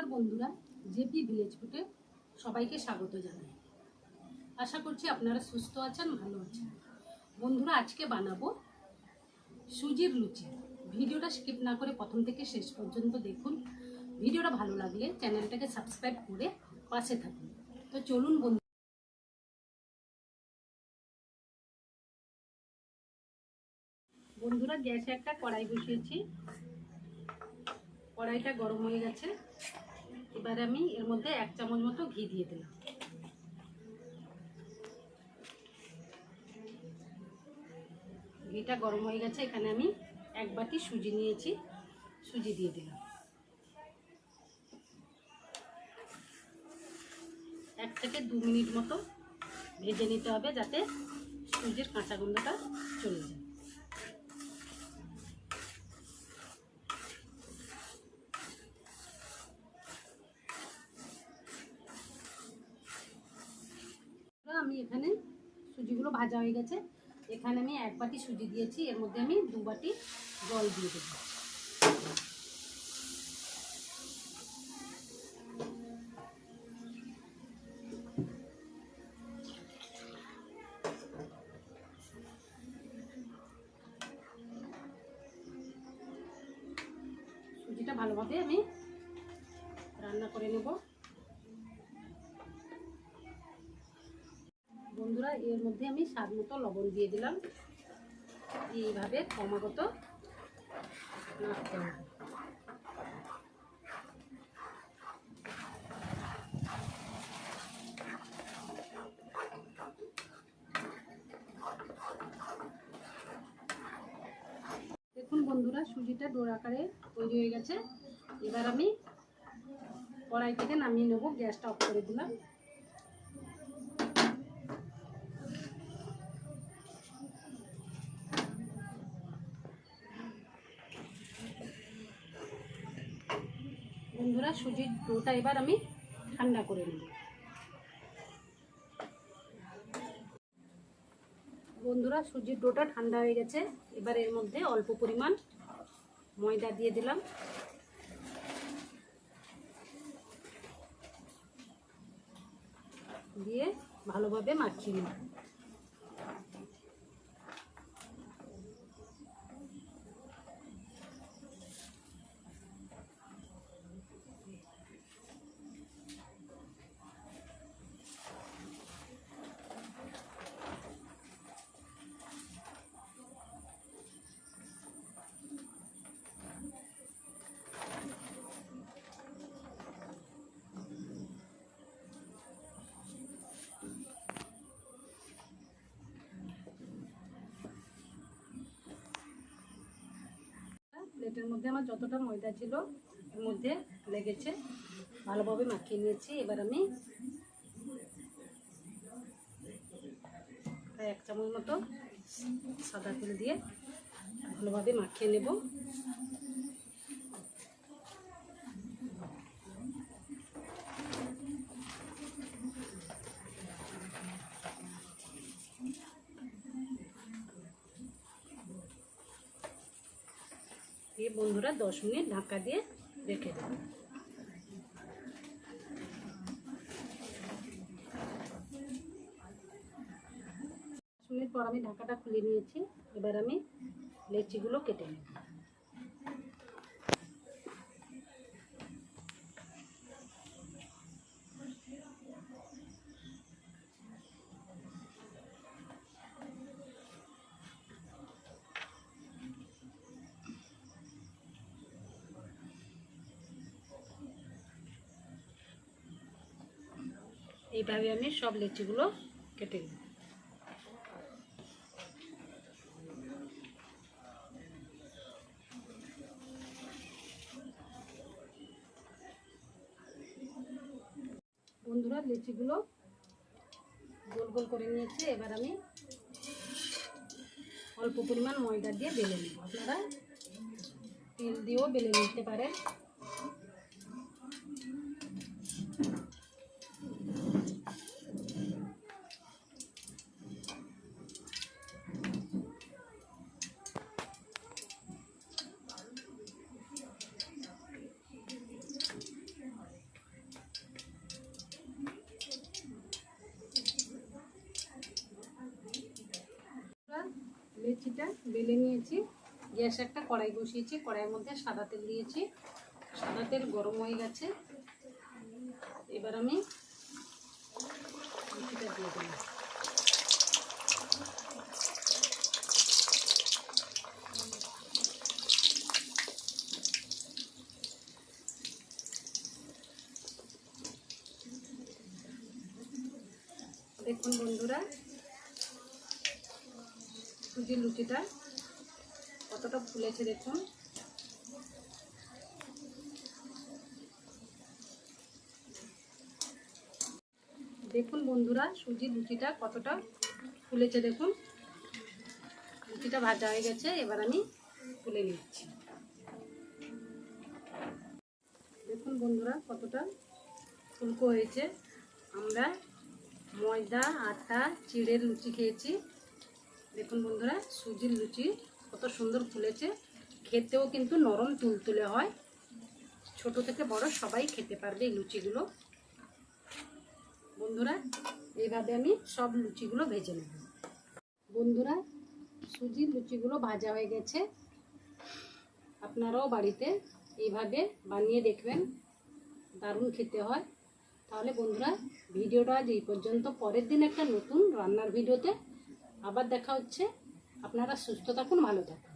নমস্কার বন্ধুরা, JP village ফুটে সবাইকে স্বাগত জানাই। আশা করছি আপনারা সুস্থ আছেন, ভালো আছেন। বন্ধুরা, আজকে বানাবো সুজির লুচি। ভিডিওটা স্কিপ না করে প্রথম থেকে শেষ পর্যন্ত দেখুন। ভিডিওটা ভালো লাগলে চ্যানেলটাকে সাবস্ক্রাইব করে পাশে থাকুন। তো চলুন বন্ধু বন্ধুরা, গ্যাসে একটা কড়াই বসিয়েছি। কড়াইটা গরম হয়ে গেছে। এবারে আমি এর মধ্যে এক চামচ মতো ঘি দিয়ে দিলাম। ঘিটা গরম হয়ে গেছে, এখানে আমি এক বাটি সুজি নিয়েছি, সুজি দিয়ে দিলাম। এক থেকে দু মিনিট মতো ভেজে নিতে হবে যাতে সুজির কাঁচা গন্ধটা চলে যায়। আমি এখানে সুজিগুলো ভাজা হয়ে গেছে। এখানে আমি এক বাটি সুজি দিয়েছি, এর মধ্যে আমি দু বাটি জল দিয়ে দেবো। সুজিটা ভালোভাবে আমি রান্না করে নেব। বন্ধুরা, এর মধ্যে আমি স্বাদ মতো লবণ দিয়ে দিলাম। এইভাবে ক্রমাগত দেখুন বন্ধুরা, সুজিটা ডোর আকারে তৈরি হয়ে গেছে। এবার আমি কড়াই থেকে নামিয়ে নেব, গ্যাসটা অফ করে দিলাম। বন্ধুরা, সুজির ডোটা এবার আমি ঠান্ডা করে নেব। বন্ধুরা, সুজির ডোটা ঠান্ডা হয়ে গেছে। এবার এর মধ্যে অল্প পরিমাণ ময়দা দিয়ে দিলাম। দিয়ে ভালোভাবে মাখিয়ে নেব প্লেটের মধ্যে আমার যতটা ময়দা ছিল, এর মধ্যে লেগেছে। ভালোভাবে মাখিয়ে নিয়েছি। এবার আমি এক চামচ মতো সাদা তেল দিয়ে ভালোভাবে মাখিয়ে নেব। দিয়ে বন্ধুরা দশ মিনিট ঢাকা দিয়ে রেখে দশ মিনিট পর আমি ঢাকাটা খুলে নিয়েছি। এবার আমি লেচিগুলো কেটে নেব। এইভাবে আমি সব লেচিগুলো কেটে নেব। বন্ধুরা, লেচিগুলো গোল গোল করে নিয়েছি। এবার আমি অল্প পরিমাণ ময়দা দিয়ে বেলে নেব। আপনারা তেল দিয়েও বেলে নিতে পারেন। লুচিটা বেলে নিয়েছি। গ্যাস একটা কড়াই বসিয়েছি, কড়াইয়ের মধ্যে সাদা তেল দিয়েছি। সাদা তেল গরম হয়ে গেছে। এবার আমি লুচিটা দিয়ে দিলাম দেখুন বন্ধুরা সুজির লুচিটা, কতটা ফুলেছে দেখুন। দেখুন বন্ধুরা সুজির লুচিটা কতটা ফুলেছে দেখুন। লুচিটা ভাজা হয়ে গেছে, এবার আমি তুলে নিচ্ছি। দেখুন বন্ধুরা, কতটা ফুলকো হয়েছে। আমরা ময়দা, আটা, চিড়ের লুচি খেয়েছি। দেখুন বন্ধুরা, সুজির লুচি কত সুন্দর ফুলেছে। খেতেও কিন্তু নরম তুলতুলে হয়। ছোট থেকে বড় সবাই খেতে পারবে এই লুচিগুলো। বন্ধুরা, এইভাবে আমি সব লুচিগুলো ভেজে নেব। বন্ধুরা, সুজির লুচিগুলো ভাজা হয়ে গেছে। আপনারাও বাড়িতে এইভাবে বানিয়ে দেখবেন। দারুণ খেতে হয়। তাহলে বন্ধুরা, ভিডিওটা আজ এই পর্যন্ত। পরের দিন একটা নতুন রান্নার ভিডিওতে আবার দেখা হচ্ছে। আপনারা সুস্থ থাকুন ভালো থাকুন।